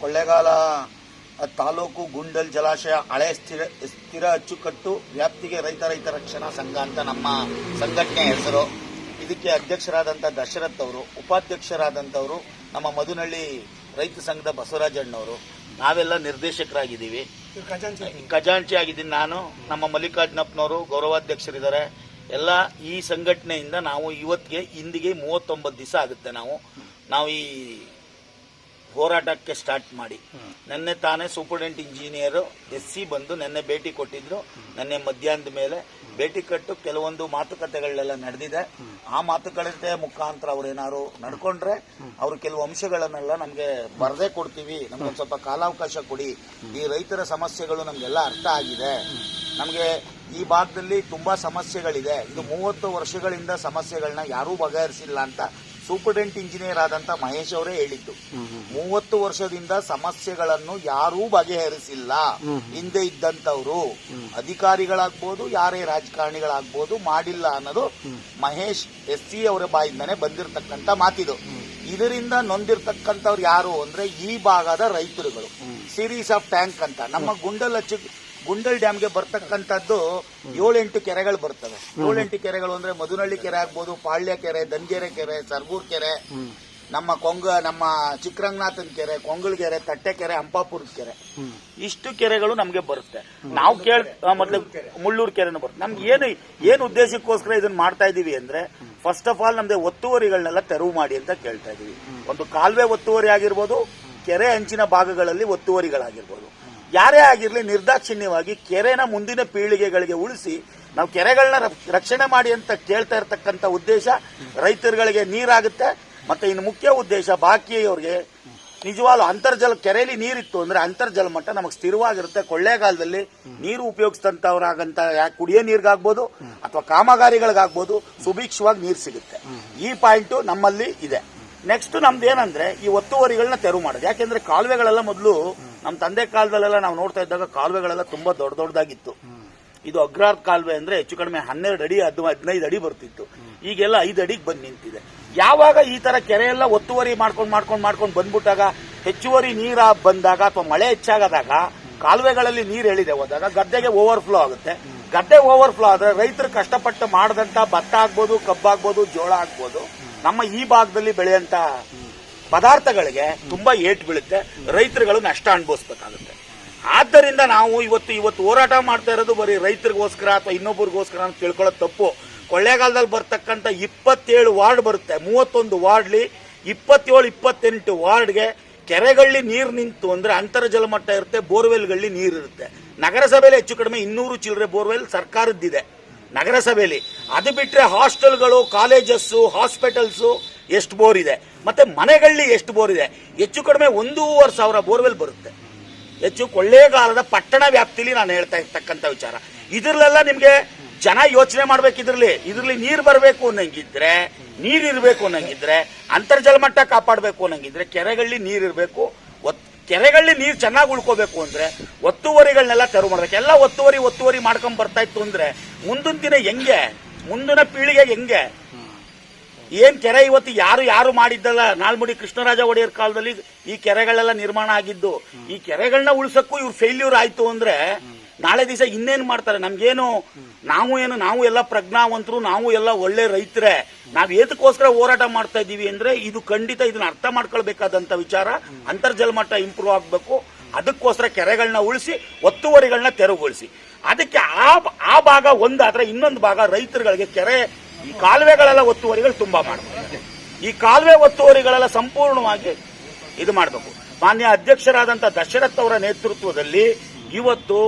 ಕೊಳ್ಳೇಗಾಲ ತಾಲೂಕು ಗುಂಡಲ್ ಜಲಾಶಯ ಹಳೆ ಸ್ಥಿರ ಸ್ಥಿರ ಅಚ್ಚುಕಟ್ಟು ವ್ಯಾಪ್ತಿಗೆ ರೈತ ರೈತ ರಕ್ಷಣಾ ಸಂಘ ಅಂತ ನಮ್ಮ ಸಂಘಟನೆ ಹೆಸರು. ಇದಕ್ಕೆ ಅಧ್ಯಕ್ಷರಾದಂಥ ದಶರಥ್ ಅವರು ಉಪಾಧ್ಯಕ್ಷರಾದಂಥವರು ನಮ್ಮ ಮಧುನಳ್ಳಿ ರೈತ ಸಂಘದ ಬಸವರಾಜಣ್ಣವರು ನಾವೆಲ್ಲ ನಿರ್ದೇಶಕರಾಗಿದ್ದೀವಿ. ಖಜಾಂಚಿ ಆಗಿದ್ದೀನಿ ನಾನು. ನಮ್ಮ ಮಲ್ಲಿಕಾರ್ಜುನಪ್ಪನವರು ಗೌರವಾಧ್ಯಕ್ಷರಿದ್ದಾರೆ. ಎಲ್ಲ ಈ ಸಂಘಟನೆಯಿಂದ ನಾವು ಇವತ್ತಿಗೆ ಇಂದಿಗೆ ಮೂವತ್ತೊಂಬತ್ತು ದಿವಸ ಆಗುತ್ತೆ ನಾವು. ನಾವು ಈ ಹೋರಾಟಕ್ಕೆ ಸ್ಟಾರ್ಟ್ ಮಾಡಿ. ನಿನ್ನೆ ತಾನೇ ಸೂಪರ್ಡೆಂಟ್ ಇಂಜಿನಿಯರು ಎಸ್ ಸಿ ಬಂದು ನಿನ್ನೆ ಭೇಟಿ ಕೊಟ್ಟಿದ್ರು. ನಿನ್ನೆ ಮಧ್ಯಾಹ್ನದ ಮೇಲೆ ಭೇಟಿ ಕಟ್ಟು ಕೆಲವೊಂದು ಮಾತುಕತೆಗಳೆಲ್ಲ ನಡೆದಿದೆ. ಆ ಮಾತುಕತೆ ಮುಖಾಂತರ ಅವ್ರೇನಾದ್ರು ನಡ್ಕೊಂಡ್ರೆ ಅವರು ಕೆಲವು ಅಂಶಗಳನ್ನೆಲ್ಲ ನಮಗೆ ಬರದೇ ಕೊಡ್ತೀವಿ. ನಮ್ಗೊಂದು ಸ್ವಲ್ಪ ಕಾಲಾವಕಾಶ ಕೊಡಿ. ಈ ರೈತರ ಸಮಸ್ಯೆಗಳು ನಮಗೆಲ್ಲ ಅರ್ಥ ಆಗಿದೆ. ನಮಗೆ ಈ ಭಾಗದಲ್ಲಿ ತುಂಬಾ ಸಮಸ್ಯೆಗಳಿದೆ. ಇದು ಮೂವತ್ತು ವರ್ಷಗಳಿಂದ ಸಮಸ್ಯೆಗಳನ್ನ ಯಾರೂ ಬಗೆಹರಿಸಿಲ್ಲ ಅಂತ ಸೂಪರ್ಡೆಂಟ್ ಇಂಜಿನಿಯರ್ ಆದಂತ ಮಹೇಶ್ ಅವರೇ ಹೇಳಿದ್ದು ಮೂವತ್ತು ವರ್ಷದಿಂದ ಸಮಸ್ಯೆಗಳನ್ನು ಯಾರೂ ಬಗೆಹರಿಸಿಲ್ಲ. ಹಿಂದೆ ಇದ್ದಂತವ್ರು ಅಧಿಕಾರಿಗಳಾಗ್ಬೋದು ಯಾರೇ ರಾಜಕಾರಣಿಗಳಾಗ್ಬೋದು ಮಾಡಿಲ್ಲ ಅನ್ನೋದು ಮಹೇಶ್ ಎಸ್ ಸಿ ಅವರ ಬಾಯಿಂದಾನೆ ಬಂದಿರತಕ್ಕಂತ ಮಾತಿದು. ಇದರಿಂದ ನೊಂದಿರ್ತಕ್ಕಂಥವ್ರು ಯಾರು ಅಂದ್ರೆ ಈ ಭಾಗದ ರೈತರುಗಳು. ಸೀರೀಸ್ ಆಫ್ ಟ್ಯಾಂಕ್ ಅಂತ. ನಮ್ಮ ಗುಂಡಲ್ ಹಚ್ಚಿ ಗುಂಡಲ್ ಡ್ಯಾಮ್ಗೆ ಬರ್ತಕ್ಕಂಥದ್ದು ಏಳೆಂಟು ಕೆರೆಗಳು ಬರ್ತವೆ. ಏಳೆಂಟು ಕೆರೆಗಳು ಅಂದ್ರೆ ಮಧುನಳ್ಳಿ ಕೆರೆ ಆಗ್ಬೋದು ಪಾಳ್ಯ ಕೆರೆ ದಂಗೆರೆ ಕೆರೆ ಸರ್ಗೂರ್ ಕೆರೆ ನಮ್ಮ ಕೊಂಗ ನಮ್ಮ ಚಿಕ್ಕರಂಗನಾಥನ್ ಕೆರೆ ಕೊಂಗಲ್ ಕೆರೆ ತಟ್ಟೆ ಕೆರೆ ಹಂಪಾಪುರ ಕೆರೆ. ಇಷ್ಟು ಕೆರೆಗಳು ನಮ್ಗೆ ಬರುತ್ತೆ. ನಾವು ಕೇಳ್ ಮೊದಲು ಮೊದ್ಲು ಮುಳ್ಳೂರು ಕೆರೆನೂ ಬರುತ್ತೆ. ನಮ್ಗೆ ಏನು ಏನು ಉದ್ದೇಶಕ್ಕೋಸ್ಕರ ಇದನ್ನ ಮಾಡ್ತಾ ಇದೀವಿ ಅಂದ್ರೆ ಫಸ್ಟ್ ಆಫ್ ಆಲ್ ನಮ್ದು ಒತ್ತುವರಿಗಳನ್ನೆಲ್ಲ ತೆರವು ಮಾಡಿ ಅಂತ ಕೇಳ್ತಾ ಇದೀವಿ. ಒಂದು ಕಾಲುವೆ ಒತ್ತುವರಿ ಆಗಿರ್ಬೋದು ಕೆರೆ ಅಂಚಿನ ಭಾಗಗಳಲ್ಲಿ ಒತ್ತುವರಿಗಳಾಗಿರ್ಬೋದು. ಯಾರೇ ಆಗಿರಲಿ ನಿರ್ದಾಕ್ಷಿಣ್ಯವಾಗಿ ಕೆರೆನ ಮುಂದಿನ ಪೀಳಿಗೆಗಳಿಗೆ ಉಳಿಸಿ ನಾವು ಕೆರೆಗಳನ್ನ ರಕ್ಷಣೆ ಮಾಡಿ ಅಂತ ಕೇಳ್ತಾ ಇರ್ತಕ್ಕಂಥ ಉದ್ದೇಶ ರೈತರುಗಳಿಗೆ ನೀರಾಗುತ್ತೆ. ಮತ್ತೆ ಇನ್ನು ಮುಖ್ಯ ಉದ್ದೇಶ ಬಾಕಿಯವ್ರಿಗೆ ನಿಜವಾಗ್ಲೂ ಅಂತರ್ಜಲ, ಕೆರೆಯಲ್ಲಿ ನೀರಿತ್ತು ಅಂದ್ರೆ ಅಂತರ್ಜಲ ಮಟ್ಟ ನಮಗೆ ಸ್ಥಿರವಾಗಿರುತ್ತೆ. ಕೊಳ್ಳೆಗಾಲದಲ್ಲಿ ನೀರು ಉಪಯೋಗಿಸಿದಂತವ್ರಾಗಂತ ಯಾಕೆ ಕುಡಿಯೋ ನೀರಿಗಾಗ್ಬೋದು ಅಥವಾ ಕಾಮಗಾರಿಗಳಿಗಾಗ್ಬೋದು ಸುಭಿಕ್ಷವಾಗಿ ನೀರು ಸಿಗುತ್ತೆ. ಈ ಪಾಯಿಂಟ್ ನಮ್ಮಲ್ಲಿ ಇದೆ. ನೆಕ್ಸ್ಟ್ ನಮ್ದು ಏನಂದ್ರೆ ಈ ಒತ್ತುವರಿಗಳನ್ನ ತೆರವು ಮಾಡೋದು. ಯಾಕೆಂದ್ರೆ ಕಾಲುವೆಗಳೆಲ್ಲ ಮೊದಲು ನಮ್ಮ ತಂದೆ ಕಾಲದಲ್ಲೆಲ್ಲ ನಾವು ನೋಡ್ತಾ ಇದ್ದಾಗ ಕಾಲುವೆಗಳೆಲ್ಲ ತುಂಬಾ ದೊಡ್ಡ ದೊಡ್ಡದಾಗಿತ್ತು. ಇದು ಅಗ್ರಾರ್ ಕಾಲುವೆ ಅಂದ್ರೆ ಹೆಚ್ಚು ಕಡಿಮೆ ಹನ್ನೆರಡು ಅಡಿ ಹದ್ ಹದಿನೈದು ಅಡಿ ಬರ್ತಿತ್ತು. ಈಗೆಲ್ಲ ಐದು ಅಡಿಗೆ ಬಂದು ನಿಂತಿದೆ. ಯಾವಾಗ ಈ ತರ ಕೆರೆ ಎಲ್ಲ ಒತ್ತುವರಿ ಮಾಡ್ಕೊಂಡು ಮಾಡ್ಕೊಂಡು ಮಾಡ್ಕೊಂಡು ಬಂದ್ಬಿಟ್ಟಾಗ ಹೆಚ್ಚುವರಿ ನೀರ ಬಂದಾಗ ಅಥವಾ ಮಳೆ ಹೆಚ್ಚಾಗದಾಗ ಕಾಲುವೆಗಳಲ್ಲಿ ನೀರು ಹೇಳಿದೆ ಹೋದಾಗ ಗದ್ದೆಗೆ ಓವರ್ ಫ್ಲೋ ಆಗುತ್ತೆ. ಗದ್ದೆ ಓವರ್ಫ್ಲೋ ಆದ್ರೆ ರೈತರು ಕಷ್ಟಪಟ್ಟು ಮಾಡದಂತ ಭತ್ತ ಆಗ್ಬೋದು, ಕಬ್ಬಾಗ್ಬೋದು, ಜೋಳ ಆಗ್ಬೋದು, ನಮ್ಮ ಈ ಭಾಗದಲ್ಲಿ ಬೆಳೆಯಂತ ಪದಾರ್ಥಗಳಿಗೆ ತುಂಬಾ ಏಟ್ ಬೀಳುತ್ತೆ, ರೈತರುಗಳು ನಷ್ಟ ಅನುಭವಿಸ್ಬೇಕಾಗುತ್ತೆ. ಆದ್ದರಿಂದ ನಾವು ಇವತ್ತು ಇವತ್ತು ಹೋರಾಟ ಮಾಡ್ತಾ ಇರೋದು ಬರೀ ರೈತರಿಗೋಸ್ಕರ ಅಥವಾ ಇನ್ನೊಬ್ಬರಿಗೋಸ್ಕರ ಅಂತ ತಿಳ್ಕೊಳ್ಳೋದು ತಪ್ಪು. ಕೊಳ್ಳೇಗಾಲದಲ್ಲಿ ಬರ್ತಕ್ಕಂಥ ಇಪ್ಪತ್ತೇಳು ವಾರ್ಡ್ ಬರುತ್ತೆ. ಮೂವತ್ತೊಂದು ವಾರ್ಡ್ಲಿ ಇಪ್ಪತ್ತೇಳು, ಇಪ್ಪತ್ತೆಂಟು ವಾರ್ಡ್ಗೆ ಕೆರೆಗಳಲ್ಲಿ ನೀರು ನಿಂತು ಅಂದ್ರೆ ಅಂತರ್ಜಲ ಮಟ್ಟ ಇರುತ್ತೆ ಬೋರ್ವೆಲ್ಗಳಲ್ಲಿ ನೀರು ಇರುತ್ತೆ. ನಗರಸಭೆಯಲ್ಲಿ ಹೆಚ್ಚು ಕಡಿಮೆ ಇನ್ನೂರು ಚಿಲ್ಲರೆ ಬೋರ್ವೆಲ್ ಸರ್ಕಾರದ್ದಿದೆ. ನಗರಸಭೆಯಲ್ಲಿ ಅದು ಬಿಟ್ಟರೆ ಹಾಸ್ಟೆಲ್ಗಳು, ಕಾಲೇಜಸ್ಸು, ಹಾಸ್ಪಿಟಲ್ಸು ಎಷ್ಟು ಬೋರ್ ಇದೆ. ಮತ್ತೆ ಮನೆಗಳಲ್ಲಿ ಎಷ್ಟು ಬೋರ್ ಇದೆ. ಹೆಚ್ಚು ಕಡಿಮೆ ಒಂದೂವರೆ ಸಾವಿರ ಬೋರ್ವೆಲ್ ಬರುತ್ತೆ. ಹೆಚ್ಚು ಕೊಳ್ಳೇಗಾಲದ ಪಟ್ಟಣ ವ್ಯಾಪ್ತಿಲಿ ನಾನು ಹೇಳ್ತಾ ಇರ್ತಕ್ಕಂಥ ವಿಚಾರ. ಇದರಲ್ಲೆಲ್ಲ ನಿಮಗೆ ಜನ ಯೋಚನೆ ಮಾಡ್ಬೇಕು ಇದರಲ್ಲಿ. ಇದರಲ್ಲಿ ನೀರು ಬರಬೇಕು ಅನ್ನಂಗಿದ್ರೆ, ನೀರು ಇರಬೇಕು ಅನ್ನಂಗಿದ್ರೆ, ಅಂತರ್ಜಲ ಮಟ್ಟ ಕಾಪಾಡಬೇಕು ಅನ್ನಂಗಿದ್ರೆ ಕೆರೆಗಳಲ್ಲಿ ನೀರು ಇರಬೇಕು. ಕೆರೆಗಳಲ್ಲಿ ನೀರು ಚೆನ್ನಾಗಿ ಉಳ್ಕೋಬೇಕು ಅಂದ್ರೆ ಒತ್ತುವರಿಗಳನ್ನೆಲ್ಲ ತೆರವು ಮಾಡ್ಬೇಕು. ಎಲ್ಲ ಒತ್ತುವರಿ ಒತ್ತುವರಿ ಮಾಡ್ಕೊಂಡು ಬರ್ತಾ ಇತ್ತು ಅಂದ್ರೆ ಮುಂದಿನ ದಿನ ಹೆಂಗೆ? ಮುಂದಿನ ಪೀಳಿಗೆ ಹೆಂಗೆ? ಏನ್ ಕೆರೆ ಇವತ್ತು ಯಾರು ಯಾರು ಮಾಡಿದ್ದಲ್ಲ? ನಾಲ್ಮುಡಿ ಕೃಷ್ಣರಾಜ ಒಡೆಯರ್ ಕಾಲದಲ್ಲಿ ಈ ಕೆರೆಗಳೆಲ್ಲ ನಿರ್ಮಾಣ ಆಗಿದ್ದು. ಈ ಕೆರೆಗಳನ್ನ ಉಳಿಸಕ್ಕೂ ಇವ್ರು ಫೇಲ್ಯೂರ್ ಆಯ್ತು ಅಂದ್ರೆ ನಾಳೆ ದಿವಸ ಇನ್ನೇನು ಮಾಡ್ತಾರೆ? ನಮ್ಗೇನು ನಾವು ಏನು, ನಾವು ಎಲ್ಲ ಪ್ರಜ್ಞಾವಂತರು, ನಾವು ಎಲ್ಲ ಒಳ್ಳೆ ರೈತರೇ. ನಾವ್ ಏತಕ್ಕೋಸ್ಕರ ಹೋರಾಟ ಮಾಡ್ತಾ ಇದೀವಿ ಅಂದ್ರೆ ಇದು ಖಂಡಿತ ಇದನ್ನ ಅರ್ಥ ಮಾಡ್ಕೊಳ್ಬೇಕಾದಂತ ವಿಚಾರ. ಅಂತರ್ಜಲ ಮಟ್ಟ ಇಂಪ್ರೂವ್ ಆಗ್ಬೇಕು. ಅದಕ್ಕೋಸ್ಕರ ಕೆರೆಗಳನ್ನ ಉಳಿಸಿ ಒತ್ತುವರಿಗಳನ್ನ ತೆರವುಗೊಳಿಸಿ. ಅದಕ್ಕೆ ಆ ಆ ಭಾಗ ಒಂದಾದ್ರೆ ಇನ್ನೊಂದು ಭಾಗ ರೈತರುಗಳಿಗೆ ಕೆರೆ ಈ ಕಾಲುವೆಗಳೆಲ್ಲ ಒತ್ತುವರಿಗಳು ತುಂಬಾ ಮಾಡಬೇಕು. ಈ ಕಾಲುವೆ ಒತ್ತುವರಿಗಳೆಲ್ಲ ಸಂಪೂರ್ಣವಾಗಿ ಇದು ಮಾಡಬೇಕು. ಮಾನ್ಯ ಅಧ್ಯಕ್ಷರಾದಂಥ ದಶರಥ್ ಅವರ ನೇತೃತ್ವದಲ್ಲಿ ಇವತ್ತು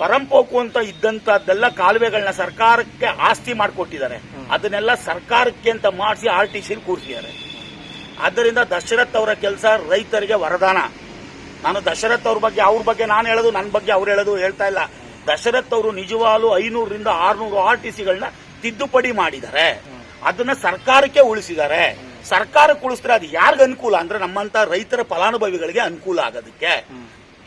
ಪರಂಪೋಕು ಅಂತ ಇದ್ದಂತದ್ದೆಲ್ಲ ಕಾಲುವೆಗಳನ್ನ ಸರ್ಕಾರಕ್ಕೆ ಆಸ್ತಿ ಮಾಡಿಕೊಟ್ಟಿದ್ದಾರೆ. ಅದನ್ನೆಲ್ಲ ಸರ್ಕಾರಕ್ಕೆ ಅಂತ ಮಾಡಿಸಿ ಆರ್ ಟಿ ಸಿ ಕೂರಿಸಿದ್ದಾರೆ. ಆದ್ದರಿಂದ ದಶರಥ್ ಅವರ ಕೆಲಸ ರೈತರಿಗೆ ವರದಾನ. ನಾನು ದಶರಥ್ ಅವ್ರ ಬಗ್ಗೆ ಅವ್ರ ಬಗ್ಗೆ ನಾನು ಹೇಳೋದು ನನ್ನ ಬಗ್ಗೆ ಅವ್ರು ಹೇಳೋದು ಹೇಳ್ತಾ ಇಲ್ಲ. ದಶರಥ್ ಅವರು ನಿಜವಾಗ್ಲೂ ಐನೂರರಿಂದ ಆರ್ನೂರು ಆರ್ ಟಿ ಸಿಗಳನ್ನ ತಿದ್ದುಪಡಿ ಮಾಡಿದ್ದಾರೆ ಅದನ್ನ ಸರ್ಕಾರಕ್ಕೆ ಉಳಿಸಿದ್ದಾರೆ ಸರ್ಕಾರಕ್ಕೆ ಉಳಿಸಿದ್ರೆ ಅದು ಯಾರಿಗ ಅನುಕೂಲ? ಅಂದ್ರೆ ನಮ್ಮಂತ ರೈತರ ಫಲಾನುಭವಿಗಳಿಗೆ ಅನುಕೂಲ ಆಗೋದಕ್ಕೆ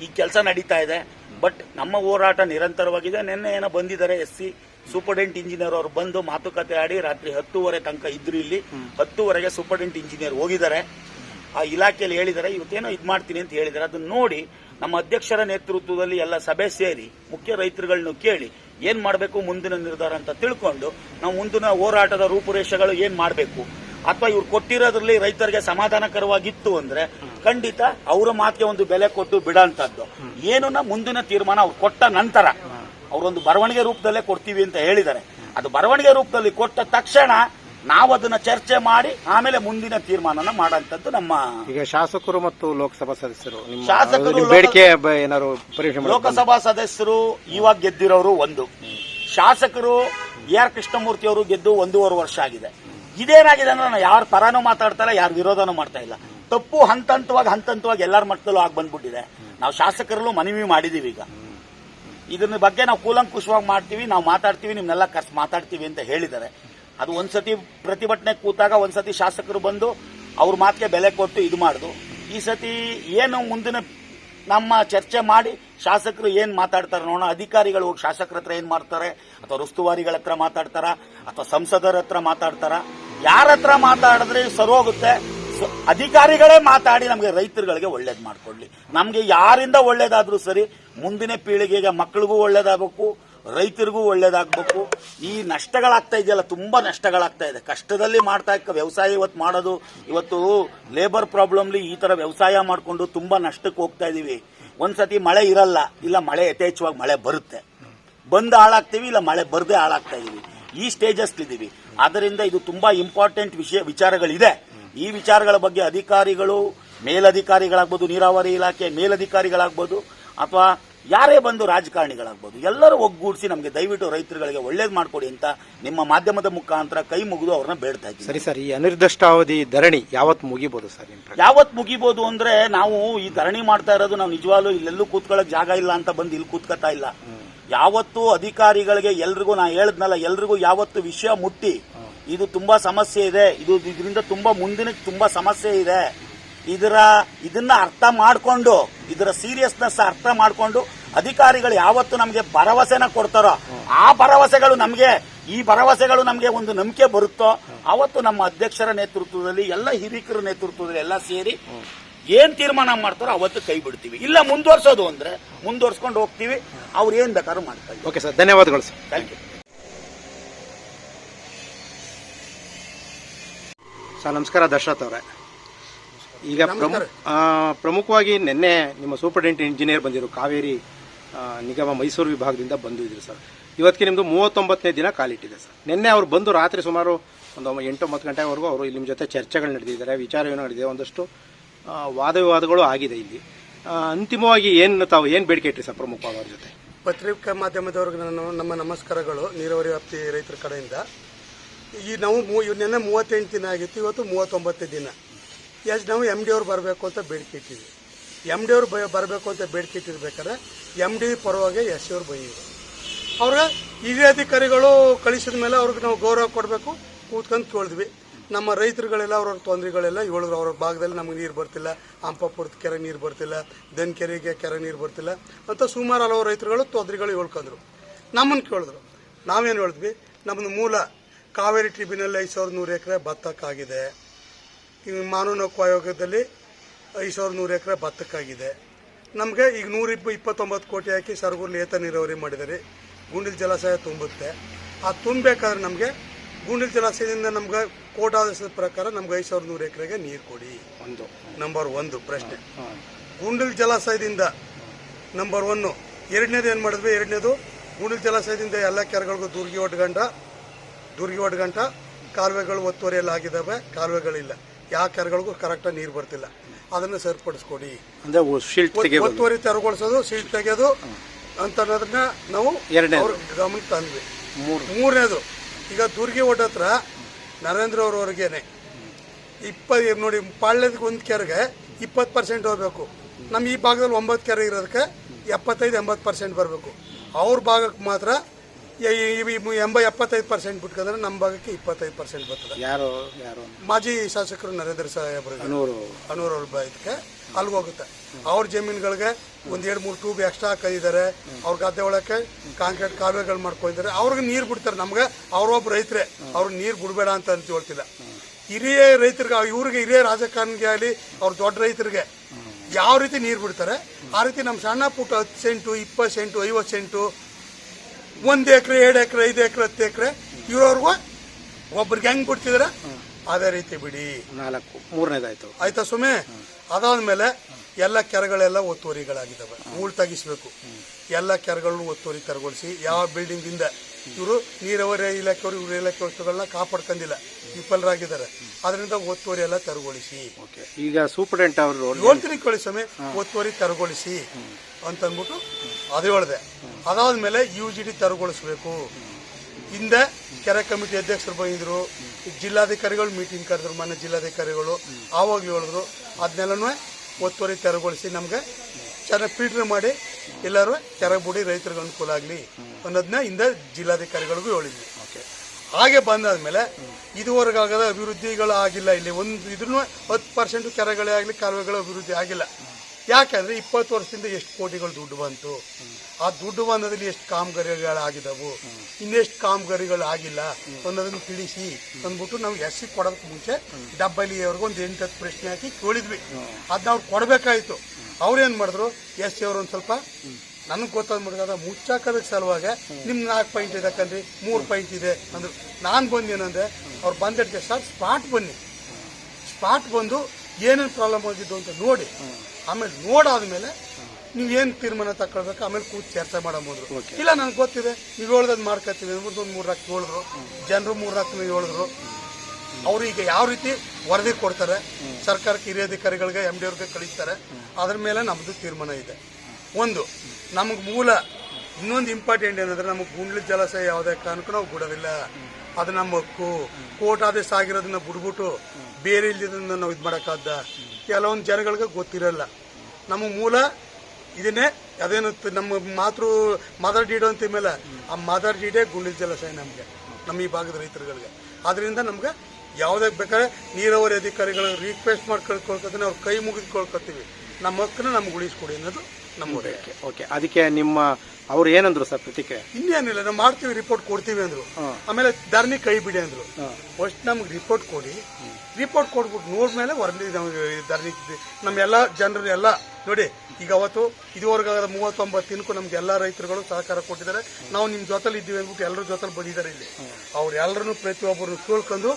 ಈ ಕೆಲಸ ನಡೀತಾ ಇದೆ. ಬಟ್ ನಮ್ಮ ಹೋರಾಟ ನಿರಂತರವಾಗಿದೆ. ನಿನ್ನೆ ಏನೋ ಬಂದಿದ್ದಾರೆ ಎಸ್ ಸಿ ಸೂಪರ್ಡೆಂಟ್ ಇಂಜಿನಿಯರ್ ಅವರು ಬಂದು ಮಾತುಕತೆ ಆಡಿ ರಾತ್ರಿ ಹತ್ತೂವರೆ ತನಕ ಇದ್ರು ಇಲ್ಲಿ. ಹತ್ತೂವರೆಗೆ ಸೂಪರ್ಡೆಂಟ್ ಇಂಜಿನಿಯರ್ ಹೋಗಿದ್ದಾರೆ. ಆ ಇಲಾಖೆಯಲ್ಲಿ ಹೇಳಿದ್ದಾರೆ, ಇವತ್ತೇನೋ ಇದು ಮಾಡ್ತೀನಿ ಅಂತ ಹೇಳಿದ್ದಾರೆ. ಅದನ್ನ ನೋಡಿ ನಮ್ಮ ಅಧ್ಯಕ್ಷರ ನೇತೃತ್ವದಲ್ಲಿ ಎಲ್ಲ ಸಭೆ ಸೇರಿ ಮುಖ್ಯ ರೈತರುಗಳನ್ನು ಕೇಳಿ ಏನ್ ಮಾಡಬೇಕು ಮುಂದಿನ ನಿರ್ಧಾರ ಅಂತ ತಿಳ್ಕೊಂಡು ನಾವು ಮುಂದಿನ ಹೋರಾಟದ ರೂಪುರೇಷೆಗಳು ಏನ್ ಮಾಡಬೇಕು? ಅಥವಾ ಇವ್ರು ಕೊಟ್ಟಿರೋದ್ರಲ್ಲಿ ರೈತರಿಗೆ ಸಮಾಧಾನಕರವಾಗಿತ್ತು ಅಂದ್ರೆ ಖಂಡಿತ ಅವರ ಮಾತಿಗೆ ಒಂದು ಬೆಲೆ ಕೊಟ್ಟು ಬಿಡೋಂಥದ್ದು ಏನನ್ನ ಮುಂದಿನ ತೀರ್ಮಾನ ಅವ್ರು ಕೊಟ್ಟ ನಂತರ ಅವರೊಂದು ಬರವಣಿಗೆ ರೂಪದಲ್ಲೇ ಕೊಡ್ತೀವಿ ಅಂತ ಹೇಳಿದ್ದಾರೆ. ಅದು ಬರವಣಿಗೆ ರೂಪದಲ್ಲಿ ಕೊಟ್ಟ ತಕ್ಷಣ ನಾವು ಅದನ್ನ ಚರ್ಚೆ ಮಾಡಿ ಆಮೇಲೆ ಮುಂದಿನ ತೀರ್ಮಾನನ ಮಾಡುವಂತದ್ದು ನಮ್ಮ ಈಗ ಶಾಸಕರು ಮತ್ತು ಲೋಕಸಭಾ ಸದಸ್ಯರು ನಿಮ್ಮ ಶಾಸಕರು, ನಿಮ್ಮ ಬೇಡಿಕೆ ಬ- ಏನಾದ್ರು ಪರೀಕ್ಷೆ ಮಾಡಿ ಲೋಕಸಭಾ ಸದಸ್ಯರು ಇವಾಗ ಗೆದ್ದಿರೋರು ಒಂದು. ಶಾಸಕರು ಎ ಆರ್ ಕೃಷ್ಣಮೂರ್ತಿ ಅವರು ಗೆದ್ದು ಒಂದೂವರೆ ವರ್ಷ ಆಗಿದೆ. ಇದೇನಾಗಿದೆ ಅಂದ್ರೆ ನಾನು ಯಾರ ಪರಾನೂ ಮಾತಾಡ್ತಾ ಯಾರ ವಿರೋಧನೂ ಮಾಡ್ತಾ ಇಲ್ಲ. ತಪ್ಪು ಹಂತ ಹಂತವಾಗಿ ಹಂತ ಹಂತವಾಗಿ ಎಲ್ಲರ ಮಟ್ಟದಲ್ಲೂ ಆಗಿ ಬಂದ್ಬಿಟ್ಟಿದೆ. ನಾವು ಶಾಸಕರಲ್ಲೂ ಮನವಿ ಮಾಡಿದೀವಿ ಈಗ. ಇದನ್ನ ಬಗ್ಗೆ ನಾವು ಕೂಲಂಕುಷವಾಗಿ ಮಾಡ್ತೀವಿ ನಾವು ಮಾತಾಡ್ತೀವಿ ನಿಮ್ನೆಲ್ಲ ಕರ್ಸ್ ಮಾತಾಡ್ತೀವಿ ಅಂತ ಹೇಳಿದ್ದಾರೆ. ಅದು ಒಂದ್ಸತಿ ಪ್ರತಿಭಟನೆ ಕೂತಾಗ ಒಂದ್ಸತಿ ಶಾಸಕರು ಬಂದು ಅವ್ರ ಮಾತಿಗೆ ಬೆಲೆ ಕೊಟ್ಟು ಇದು ಮಾಡುದು. ಈ ಸತಿ ಏನು ಮುಂದಿನ ನಮ್ಮ ಚರ್ಚೆ ಮಾಡಿ ಶಾಸಕರು ಏನ್ ಮಾತಾಡ್ತಾರೆ ನೋಡೋಣ. ಅಧಿಕಾರಿಗಳು ಹೋಗಿ ಶಾಸಕರ ಹತ್ರ ಏನ್ ಮಾಡ್ತಾರೆ? ಅಥವಾ ಉಸ್ತುವಾರಿಗಳ ಹತ್ರ ಮಾತಾಡ್ತಾರ? ಅಥವಾ ಸಂಸದರ ಹತ್ರ ಮಾತಾಡ್ತಾರ? ಯಾರ ಹತ್ರ ಮಾತಾಡಿದ್ರೆ ಸರೋಗುತ್ತೆ ಅಧಿಕಾರಿಗಳೇ ಮಾತಾಡಿ ನಮಗೆ ರೈತರುಗಳಿಗೆ ಒಳ್ಳೇದು ಮಾಡ್ಕೊಳ್ಳಿ ನಮಗೆ ಯಾರಿಂದ ಒಳ್ಳೇದಾದ್ರೂ ಸರಿ, ಮುಂದಿನ ಪೀಳಿಗೆಗೆ ಮಕ್ಕಳಿಗೂ ಒಳ್ಳೇದಾಗಬೇಕು. ರೈತರಿಗೂ ಒಳ್ಳೇದಾಗಬೇಕು. ಈ ನಷ್ಟಗಳಾಗ್ತಾ ಇದೆಯಲ್ಲ, ತುಂಬಾ ನಷ್ಟಗಳಾಗ್ತಾ ಇದೆ. ಕಷ್ಟದಲ್ಲಿ ಮಾಡ್ತಾ ಇಕ್ಕ ವ್ಯವಸಾಯ ಇವತ್ತು ಮಾಡೋದು, ಇವತ್ತು ಲೇಬರ್ ಪ್ರಾಬ್ಲಮ್ಲಿ ಈ ತರ ವ್ಯವಸಾಯ ಮಾಡಿಕೊಂಡು ತುಂಬಾ ನಷ್ಟಕ್ಕೆ ಹೋಗ್ತಾ ಇದೀವಿ. ಒಂದ್ಸತಿ ಮಳೆ ಇರಲ್ಲ, ಇಲ್ಲ ಮಳೆ ಯಥೇಚ್ಛವಾಗಿ ಮಳೆ ಬರುತ್ತೆ. ಬಂದು ಹಾಳಾಗ್ತೀವಿ, ಇಲ್ಲ ಮಳೆ ಬರದೆ ಹಾಳಾಗ್ತಾ ಇದೀವಿ. ಈ ಸ್ಟೇಜಸ್ ಇದೀವಿ ಆದ್ದರಿಂದ ಇದು ತುಂಬಾ ಇಂಪಾರ್ಟೆಂಟ್ ವಿಷಯ, ವಿಚಾರಗಳಿದೆ. ಈ ವಿಚಾರಗಳ ಬಗ್ಗೆ ಅಧಿಕಾರಿಗಳು, ಮೇಲಧಿಕಾರಿಗಳಾಗ್ಬೋದು, ನೀರಾವರಿ ಇಲಾಖೆ ಮೇಲಧಿಕಾರಿಗಳಾಗ್ಬೋದು, ಅಥವಾ ಯಾರೇ ಬಂದು ರಾಜಕಾರಣಿಗಳಾಗ್ಬೋದು ಎಲ್ಲರೂ ಒಗ್ಗೂಡಿಸಿ ನಮಗೆ ದಯವಿಟ್ಟು ರೈತರುಗಳಿಗೆ ಒಳ್ಳೇದು ಮಾಡಿಕೊಡಿ ಅಂತ ನಿಮ್ಮ ಮಾಧ್ಯಮದ ಮುಖಾಂತರ ಕೈ ಮುಗಿದು ಅವ್ರನ್ನ ಬೇಡ್ತಾ ಇದ್ದೀವಿ ಸರಿ ಸರ್ ಈ ಅನಿರ್ದಿಷ್ಟಾವಧಿ ಧರಣಿ ಯಾವತ್ತು ಮುಗಿಬಹುದು ಸರ್ ನಿಮ್ ಪ್ರಕಾರ? ಯಾವತ್ ಮುಗಿಬೋದು ಅಂದ್ರೆ ನಾವು ಈ ಧರಣಿ ಮಾಡ್ತಾ ಇರೋದು ನಾವು ನಿಜವಾಗ್ಲೂ ಇಲ್ಲೆಲ್ಲೂ ಕೂತ್ಕೊಳ್ಳೋಕೆ ಜಾಗ ಇಲ್ಲ ಅಂತ ಬಂದು ಇಲ್ಲಿ ಕೂತ್ಕೊತಾ ಇಲ್ಲ. ಯಾವತ್ತು ಅಧಿಕಾರಿಗಳಿಗೆ ಎಲ್ರಿಗೂ ನಾ ಹೇಳದ್ನಲ್ಲ ಎಲ್ರಿಗೂ ಯಾವತ್ತು ವಿಷಯ ಮುಟ್ಟಿ. ಇದು ತುಂಬಾ ಸಮಸ್ಯೆ ಇದೆ. ಇದು ಇದರಿಂದ ತುಂಬಾ ಮುಂದಿನ ತುಂಬಾ ಸಮಸ್ಯೆ ಇದೆ. ಇದರ ಇದನ್ನ ಅರ್ಥ ಮಾಡ್ಕೊಂಡು ಇದರ ಸೀರಿಯಸ್ನೆಸ್ ಅರ್ಥ ಮಾಡ್ಕೊಂಡು ಅಧಿಕಾರಿಗಳು ಯಾವತ್ತು ನಮಗೆ ಭರವಸೆನ ಕೊಡ್ತಾರೋ ಆ ಭರವಸೆಗಳು ನಮಗೆ ಈ ಭರವಸೆಗಳು ನಮಗೆ ಒಂದು ನಂಬಿಕೆ ಬರುತ್ತೋ ಅವತ್ತು ನಮ್ಮ ಅಧ್ಯಕ್ಷರ ನೇತೃತ್ವದಲ್ಲಿ ಎಲ್ಲ ಹಿರಿಕರ ನೇತೃತ್ವದಲ್ಲಿ ಎಲ್ಲ ಸೇರಿ ಏನ್ ತೀರ್ಮಾನ ಮಾಡ್ತಾರೋ ಅವತ್ತು ಕೈ ಬಿಡ್ತೀವಿ. ಇಲ್ಲ ಮುಂದುವರ್ಸೋದು ಅಂದ್ರೆ ಮುಂದುವರ್ಸ್ಕೊಂಡು ಹೋಗ್ತೀವಿ. ಅವ್ರು ಏನ್ ಬೇಕಾದ್ರೂ ಮಾಡ್ತಾರೆ ಓಕೆ ಸರ್ ಧನ್ಯವಾದಗಳು ಸರ್ ಥ್ಯಾಂಕ್ ಯು ಸರ್ ನಮಸ್ಕಾರ ದಶರಥ್ ಅವರೇ. ಈಗ ಪ್ರಮು- ಆ, ಪ್ರಮುಖವಾಗಿ ನಿನ್ನೆ ನಿಮ್ಮ ಸೂಪರಿಂಟೆಂಡೆಂಟ್ ಇಂಜಿನಿಯರ್ ಬಂದಿರು ಕಾವೇರಿ ಆ, ನಿಗಮ ಮೈಸೂರು ವಿಭಾಗದಿಂದ ಬಂದಿದ್ರು ಸರ್. ಇವತ್ತಿಗೆ ನಿಮ್ಮದು ಮೂವತ್ತೊಂಬತ್ತನೇ ದಿನ ಕಾಲಿಟ್ಟಿದೆ ಸರ್. ನಿನ್ನೆ ಅವ್ರು ಬಂದು ರಾತ್ರಿ ಸುಮಾರು ಒಂದು ಎಂಟು ಒಂಬತ್ತು ಗಂಟೆವರೆಗೂ ಅವರು ಇಲ್ಲಿ ನಿಮ್ಮ ಜೊತೆ ಚರ್ಚೆಗಳು ನಡೆದಿದ್ದಾರೆ ವಿಚಾರ ಏನು ನಡೆದಿದೆ ಒಂದಷ್ಟು ಆ, ವಾದ ವಿವಾದಗಳು ಆಗಿದೆ ಇಲ್ಲಿ. ಆ, ಅಂತಿಮವಾಗಿ ಏನು ತಾವು ಏನು ಬೇಡಿಕೆ ಇಟ್ರಿ ಸರ್ ಪ್ರಮುಖವಾಗಿ ಅವ್ರ ಜೊತೆ? ಪತ್ರಿಕಾ ಮಾಧ್ಯಮದವ್ರಿಗೆ ನಾನು ನಮ್ಮ ನಮಸ್ಕಾರಗಳು ನೀರಾವರಿ ವ್ಯಾಪ್ತಿ ರೈತರ ಕಡೆಯಿಂದ. ಈ ನಾವು ಮೂ- ನೆನ್ನೆ ಮೂವತ್ತೆಂಟು ದಿನ ಆಗಿತ್ತು ಇವತ್ತು ಮೂವತ್ತೊಂಬತ್ತು ದಿನ. ಎಷ್ಟು ನಾವು ಎಂ ಡಿ ಅವ್ರು ಬರಬೇಕು ಅಂತ ಬೇಡಿಕೆ ಇಟ್ಟಿದ್ವಿ. ಎಂ ಡಿ ಅವ್ರು ಬರಬೇಕು ಅಂತ ಬೇಡಿಕೆ ಇಟ್ಟಿರ್ಬೇಕಾದ್ರೆ ಎಂ ಡಿ ಪರವಾಗಿ ಎಸ್ ಸಿ ಅವ್ರು ಬೈಯಿದ್ರು ಅವ್ರಿಗೆ ಹಿರಿಯ ಅಧಿಕಾರಿಗಳು ಕಳಿಸಿದ ಮೇಲೆ ಅವ್ರಿಗೆ ನಾವು ಗೌರವ ಕೊಡಬೇಕು. ಕೂತ್ಕೊಂಡು ಕೇಳಿದ್ವಿ. ನಮ್ಮ ರೈತರುಗಳೆಲ್ಲ, ಅವ್ರವ್ರ ತೊಂದರೆಗಳೆಲ್ಲ ಹೇಳಿದ್ರು. ಅವ್ರ ಭಾಗದಲ್ಲಿ ನಮಗೆ ನೀರು ಬರ್ತಿಲ್ಲ. ಹಂಪಾಪುರದ ಕೆರೆ ನೀರು ಬರ್ತಿಲ್ಲ. ದನ್ಕೆರೆಗೆ ಕೆರೆ ನೀರು ಬರ್ತಿಲ್ಲ. ಅಂತ ಸುಮಾರು ಹಲವು ರೈತರುಗಳು ತೊಂದರೆಗಳು ಹೇಳ್ಕೊಂಡ್ರು. ನಮ್ಮನ್ನು ಕೇಳಿದ್ರು. ನಾವೇನು ಹೇಳಿದ್ವಿ? ನಮ್ಮದು ಮೂಲ ಕಾವೇರಿ ಟ್ರಿಬಿನಲ್ಲಿ ಐದು ಸಾವಿರದ ನೂರು ಎಕರೆ ಭತ್ತಕ್ಕಾಗಿದೆ. ಮಾನವ ಹಕ್ಕು ಆಯೋಗದಲ್ಲಿ ಐದು ಸಾವಿರದ ನೂರು ಎಕರೆ ಭತ್ತಕ್ಕಾಗಿದೆ. ನಮಗೆ ಈಗ ನೂರ ಇಪ್ಪ ಇಪ್ಪತ್ತೊಂಬತ್ತು ಕೋಟಿ ಹಾಕಿ ಸರ್ಗೂರ್ಲಿ ಏತ ನೀರಾವರಿ ಮಾಡಿದ್ದಾರೆ. ಗುಂಡಿಲ್ ಜಲಾಶಯ ತುಂಬುತ್ತೆ. ಆ ತುಂಬಬೇಕಾದ್ರೆ ನಮಗೆ ಗುಂಡಿಲ್ ಜಲಾಶಯದಿಂದ ನಮ್ಗೆ ಕೋಟ್ ಆದೇಶದ ಪ್ರಕಾರ ನಮ್ಗೆ ಐದು ಸಾವಿರದ ನೂರು ಎಕರೆಗೆ ನೀರು ಕೊಡಿ. ಒಂದು. ನಂಬರ್ ಒಂದು ಪ್ರಶ್ನೆ. ಗುಂಡಿಲ್ ಜಲಾಶಯದಿಂದ ನಂಬರ್ ಒನ್ನು ಎರಡನೇದು ಏನು ಮಾಡಿದ್ವಿ? ಎರಡನೇದು ಗುಂಡಿಲ್ ಜಲಾಶಯದಿಂದ ಎಲ್ಲ ಕೆರೆಗಳಿಗೂ ದುರ್ಗಿ ಒಡ್ಗಂಟ ದುರ್ಗಿ ಒಡ್ಗಂಟ ಕಾಲುವೆಗಳು ಒತ್ತುವರಿಯಲ್ಲಿ ಆಗಿದ್ದಾವೆ ಕಾಲುವೆಗಳಿಲ್ಲ. ಯಾವ ಕೆರೆಗಳಿಗೂ ಕರೆಕ್ಟಾಗಿ ನೀರು ಬರ್ತಿಲ್ಲ. ಅದನ್ನು ಸರಿಪಡಿಸ್ಕೊಡಿ. ಅಂದರೆ ಒತ್ತುವರಿ ತೆರವುಗೊಳಿಸೋದು ಸೀಟ್ ತೆಗೆಯೋದು ಅಂತ ಅನ್ನೋದನ್ನ ನಾವು ಎರಡನೇ ಗಮನಕ್ಕೆ ತಂದ್ವಿ. ಮೂರು. ಮೂರನೇದು ಈಗ ದುರ್ಗಿ ಹತ್ರ ನರೇಂದ್ರ ಅವ್ರವ್ರಿಗೇನೆ ಇಪ್ಪ ನೋಡಿ ಪಾಳ್ಯದ ಒಂದು ಕೆರೆಗೆ ಇಪ್ಪತ್ತು ಪರ್ಸೆಂಟ್ ಹೋಗ್ಬೇಕು. ನಮ್ಮ ಈ ಭಾಗದಲ್ಲಿ ಒಂಬತ್ತು ಕೆರೆ ಇರೋದಕ್ಕೆ ಎಪ್ಪತ್ತೈದು ಎಂಬತ್ತು ಪರ್ಸೆಂಟ್ ಬರಬೇಕು. ಅವ್ರ ಭಾಗಕ್ಕೆ ಮಾತ್ರ ಎಂಬ ಎಪ್ಪತ್ತೈದು ಪರ್ಸೆಂಟ್ ಬಿಟ್ಕಂದ್ರೆ ನಮ್ಮ ಭಾಗಕ್ಕೆ ಇಪ್ಪತ್ತೈದು ಪರ್ಸೆಂಟ್ ಬರ್ತದೆ. ಯಾರು ಯಾರು? ಮಾಜಿ ಶಾಸಕರು ನರೇಂದ್ರ ಸಾಹೇಬ್ರು ಅನೂರು. ಅನೂರ್ ಅವ್ರ ಇದಕ್ಕೆ ಅಲ್ಲಿಗೆ ಹೋಗುತ್ತೆ. ಅವ್ರ ಜಮೀನುಗಳಿಗೆ ಒಂದ್ ಎರಡು ಮೂರು ಟ್ಯೂಬ್ ಎಕ್ಸ್ಟ್ರಾ ಹಾಕಿದ್ದಾರೆ ಅವ್ರ ಗದ್ದೆ ಒಳಕ್ಕೆ ಕಾಂಕ್ರೀಟ್ ಕಾಲುವೆಗಳು ಮಾಡ್ಕೊಂಡಿದ್ದಾರೆ ಅವ್ರಿಗೆ ನೀರು ಬಿಡ್ತಾರೆ. ನಮ್ಗೆ ಅವ್ರೊಬ್ಬ ರೈತರೇ. ಅವ್ರಿಗೆ ನೀರು ಬಿಡಬೇಡ ಅಂತ ಅಂತ ಹೇಳ್ತಿಲ್ಲ. ಹಿರಿಯ ರೈತರಿಗೆ ಇವ್ರಿಗೆ ಹಿರಿಯ ರಾಜಕಾರಣಿಗೆ ಆಗಲಿ ಅವ್ರ ದೊಡ್ಡ ರೈತರಿಗೆ ಯಾವ ರೀತಿ ನೀರು ಬಿಡ್ತಾರೆ? ಆ ರೀತಿ ನಮ್ಮ ಸಣ್ಣ ಪುಟ್ಟ ಹತ್ತು ಸೆಂಟು ಇಪ್ಪತ್ತು ಸೆಂಟು ಐವತ್ತು ಸೆಂಟು ಒಂದು ಎಕರೆ ಎರಡು ಎಕರೆ ಐದು ಎಕರೆ ಹತ್ತು ಎಕರೆ ಇರೋರ್ಗೂ ಒಬ್ರಿಗೆ ಹೆಂಗ್ ಕೊಡ್ತಿದ್ರ ಅದೇ ರೀತಿ ಬಿಡಿ. ನಾಲ್ಕು ಮೂರನೇದಾಯ್ತು. ಆಯ್ತಾ ಸುಮ್ಮನೆ ಅದಾದ್ಮೇಲೆ ಎಲ್ಲ ಕೆರೆಗಳೆಲ್ಲ ಒತ್ತುವರಿಗಳಾಗಿದ್ದಾವೆ ಹೂಳು ತೆಗಿಸ್ಬೇಕು. ಎಲ್ಲ ಕೆರೆಗಳನ್ನು ಒತ್ತುವರಿ ತೆರಗೊಳಿಸಿ ಯಾವ ಬಿಲ್ಡಿಂಗ್ ಇಂದ ಇವರು ನೀರಾವರಿ ಇಲಾಖೆಯವರು ಇವ್ರ ಇಲಾಖೆ ವಸ್ತುಗಳನ್ನ ಕಾಪಾಡ್ಕೊಂಡಿಲ್ಲ ವಿಫಲರಾಗಿದ್ದಾರೆ. ಅದರಿಂದ ಒತ್ತುವರಿ ಎಲ್ಲ ತೆರವುಗೊಳಿಸಿ ಓಕೆ. ಈಗ ಸೂಪರ್ಡೆಂಟ್ ಅವರು ಹೇಳ್ತೀನಿ ಕೇಳಿ ಸ್ವಾಮಿ ಒತ್ತುವರಿ ತೆರವುಗೊಳಿಸಿ ಅಂತ ಅಂದ್ಬಿಟ್ಟು ಅದು ಹೇಳಿದೆ. ಅದಾದ್ಮೇಲೆ ಯು ಜಿ ಡಿ ತೆರವುಗೊಳಿಸಬೇಕು. ಹಿಂದೆ ಕೆರೆ ಕಮಿಟಿ ಅಧ್ಯಕ್ಷರು ಬಂದಿದ್ರು ಜಿಲ್ಲಾಧಿಕಾರಿಗಳು ಮೀಟಿಂಗ್ ಕರೆದ್ರು ಮನೆ ಜಿಲ್ಲಾಧಿಕಾರಿಗಳು ಆವಾಗ ಹೇಳಿದ್ರು ಅದನ್ನೆಲ್ಲನೂ ಒತ್ತುವರಿ ತೆರವುಗೊಳಿಸಿ ನಮ್ಗೆ ಚೆನ್ನಾಗಿ ಫಿಲ್ಟರ್ ಮಾಡಿ ಎಲ್ಲರೂ ಕೆರೆ ಬುಡಿ ರೈತರಿಗೆ ಅನುಕೂಲ ಆಗಲಿ ಅನ್ನೋದನ್ನ ಹಿಂದೆ ಜಿಲ್ಲಾಧಿಕಾರಿಗಳಿಗೂ ಹೇಳಿದ್ವಿ ಓಕೆ ಹಾಗೆ ಬಂದಾದ್ಮೇಲೆ ಇದುವರೆಗಾಗದ ಅಭಿವೃದ್ಧಿಗಳು ಆಗಿಲ್ಲ ಇಲ್ಲಿ. ಒಂದು ಇದ್ರೂ ಹತ್ತು ಪರ್ಸೆಂಟ್ ಕೆರೆಗಳೇ ಆಗಲಿ ಕಾಲುವೆಗಳ ಅಭಿವೃದ್ಧಿ ಆಗಿಲ್ಲ. ಯಾಕಂದ್ರೆ ಇಪ್ಪತ್ತು ವರ್ಷದಿಂದ ಎಷ್ಟು ಕೋಟಿಗಳು ದುಡ್ಡು ಬಂತು. ಆ ದುಡ್ಡು ಬಂದದಲ್ಲಿ ಎಷ್ಟು ಕಾಮಗಾರಿಗಳಾಗಿದ್ದವು. ಇನ್ನೆಷ್ಟು ಕಾಮಗಾರಿಗಳು ಆಗಿಲ್ಲ ಅನ್ನೋದನ್ನು ತಿಳಿಸಿ ಅಂದ್ಬಿಟ್ಟು ನಾವು ಎಸ್ ಸಿ ಕೊಡೋದಕ್ಕೆ ಮುಂಚೆ ಡಬ್ಬಲಿ ಅವ್ರಿಗೆ ಒಂದು ಎಂಟು ಹತ್ತು ಪ್ರಶ್ನೆ ಹಾಕಿ ಕೇಳಿದ್ವಿ. ಅದನ್ನ ಅವ್ರು ಕೊಡಬೇಕಾಯ್ತು. ಅವ್ರೇನು ಮಾಡಿದ್ರು? ಎಸ್ ಸಿ ಅವ್ರು ಒಂದು ಸ್ವಲ್ಪ ನನಗೆ ಗೊತ್ತಾಗ್ಬಿಡ್ತದ ಮುಚ್ಚಾಕೋದಕ್ಕೆ ಸಲುವಾಗ ನಿಮ್ಮ ನಾಲ್ಕು ಪಾಯಿಂಟ್ ಇದೆ ಕಣ್ರಿ, ಮೂರು ಪಾಯಿಂಟ್ ಇದೆ ಅಂದ್ರೆ. ನಾನು ಬಂದೇನಂದ್ರೆ ಅವ್ರು ಬಂದಿರ್ತೀವಿ ಸರ್, ಸ್ಪಾಟ್ ಬನ್ನಿ. ಸ್ಪಾಟ್ ಬಂದು ಏನೇನು ಪ್ರಾಬ್ಲಮ್ ಆಗಿದ್ದು ಅಂತ ನೋಡಿ. ಆಮೇಲೆ ನೋಡಾದ್ಮೇಲೆ ನೀವೇನು ತೀರ್ಮಾನ ತಕೊಳ್ಬೇಕು? ಆಮೇಲೆ ಕೂತು ಚರ್ಚೆ ಮಾಡಬಹುದು ಇಲ್ಲ ನನಗೆ ಗೊತ್ತಿದೆ. ನೀವು ಹೇಳ್ದದ್ ಮಾಡ್ಕೊತೀವಿ ಅಂದ್ಬಿಟ್ಟು ಒಂದು ಮೂರು ನಾಲ್ಕು ಹೇಳಿದ್ರು ಜನರು ಮೂರು ನಾಲ್ಕು ಹೇಳಿದ್ರು. ಅವರು ಈಗ ಯಾವ ರೀತಿ ವರದಿ ಕೊಡ್ತಾರೆ? ಸರ್ಕಾರಕ್ಕೆ ಹಿರಿಯ ಅಧಿಕಾರಿಗಳಿಗೆ ಎಂ ಡಿ ಅವ್ರಿಗೆ ಕಳಿಸ್ತಾರೆ. ಅದ್ರ ಮೇಲೆ ನಮ್ಮದು ತೀರ್ಮಾನ ಇದೆ. ಒಂದು ನಮಗೆ ಮೂಲ ಇನ್ನೊಂದು ಇಂಪಾರ್ಟೆಂಟ್ ಏನಂದ್ರೆ ನಮಗೆ ಗುಂಡ್ಲಿ ಜಲಾಶಯ ಯಾವುದೇ ಕಾರಣಕ್ಕೂ ನಾವು ಬಿಡೋದಿಲ್ಲ. ಅದು ನಮ್ಮ ಹಕ್ಕು. ಕೋರ್ಟ್ ಆದೇಶ ಆಗಿರೋದನ್ನ ಬಿಡ್ಬಿಟ್ಟು ಬೇರೆ ಇಲ್ಲದನ್ನ ನಾವು ಇದು ಮಾಡೋಕ್ಕಾದ ಕೆಲವೊಂದು ಜನಗಳಿಗೆ ಗೊತ್ತಿರಲ್ಲ. ನಮ್ಮ ಮೂಲ ಇದನ್ನೇ ಅದೇನು ನಮ್ಮ ಮಾತೃ ಮದರ್ ಡೀಡು ಅಂತ ಮೇಲೆ ಆ ಮದರ್ ಡೀಡೇ ಗುಂಡಿಲ್ ಜಲಾಶಯ ನಮಗೆ ನಮ್ಮ ಈ ಭಾಗದ ರೈತರುಗಳಿಗೆ. ಅದರಿಂದ ನಮ್ಗೆ ಯಾವುದೇ ಬೇಕಾದ್ರೆ ನೀರಾವರಿ ಅಧಿಕಾರಿಗಳು ರಿಕ್ವೆಸ್ಟ್ ಮಾಡಿ ಕಳ್ಕೊಳ್ಕೊತೀನಿ ಅವ್ರ ಕೈ ಮುಗಿದು ಕೊಳ್ಕೊತೀವಿ ನಮ್ಮ ಹಕ್ಕನ್ನ ನಮ್ಗೆ ಉಳಿಸ್ಕೊಡಿ ಅನ್ನೋದು ನಮ್ಮ ಓಕೆ ಅದಕ್ಕೆ ನಿಮ್ಮ ಅವ್ರು ಏನಂದ್ರು ಸರ್ ಪ್ರತಿಕ್ರಿಯೆ? ಇನ್ನೇನಿಲ್ಲ ನಾವು ಮಾಡ್ತೀವಿ ರಿಪೋರ್ಟ್ ಕೊಡ್ತೀವಿ ಅಂದ್ರು. ಆಮೇಲೆ ಧರಣಿ ಕೈ ಬಿಡಿ ಅಂದ್ರು. ಫಸ್ಟ್ ನಮ್ಗೆ ರಿಪೋರ್ಟ್ ಕೊಡಿ. ರಿಪೋರ್ಟ್ ಕೊಟ್ಬಿಟ್ಟು ನೋಡ್ಮೇಲೆ ವರದಿ ನಮಗೆ ಧರಣಿ ನಮ್ಮೆಲ್ಲ ಜನರು ಎಲ್ಲ ನೋಡಿ ಈಗ ಅವತ್ತು ಇದುವರೆಗಾದ ಮೂವತ್ತೊಂಬತ್ತು ದಿನಕ್ಕೂ ನಮ್ಗೆ ಎಲ್ಲ ರೈತರುಗಳು ಸಹಕಾರ ಕೊಟ್ಟಿದ್ದಾರೆ. ನಾವು ನಿಮ್ ಜೊತೆಲಿ ಇದ್ದೀವಿ ಅಂದ್ಬಿಟ್ಟು ಎಲ್ಲರ ಜೊತೆಲಿ ಬಂದಿದ್ದಾರೆ ಇಲ್ಲಿ. ಅವ್ರು ಎಲ್ಲರನ್ನು ಪ್ರತಿಯೊಬ್ಬರನ್ನು ಕೇಳ್ಕೊಂಡು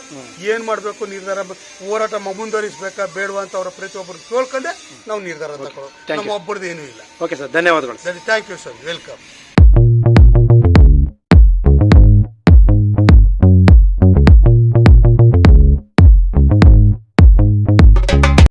ಏನ್ ಮಾಡ್ಬೇಕು ನಿರ್ಧಾರ ಹೋರಾಟ ಮುಂದುವರಿಸಬೇಕಾ ಬೇಡುವ ಬೇಡವಾ ಅಂತ ಅವರ ಪ್ರತಿಯೊಬ್ಬರು ಕೇಳ್ಕೊಂಡೆ ನಾವು ನಿರ್ಧಾರ ತಗೊಳ್ಳೋದು. ನಮ್ಮ ಒಬ್ಬರದ್ದು ಏನೂ ಇಲ್ಲ. ಓಕೆ ಸರ್ ಧನ್ಯವಾದಗಳು. ಸರಿ ಥ್ಯಾಂಕ್ ಯು ಸರ್ ವೆಲ್ಕಮ್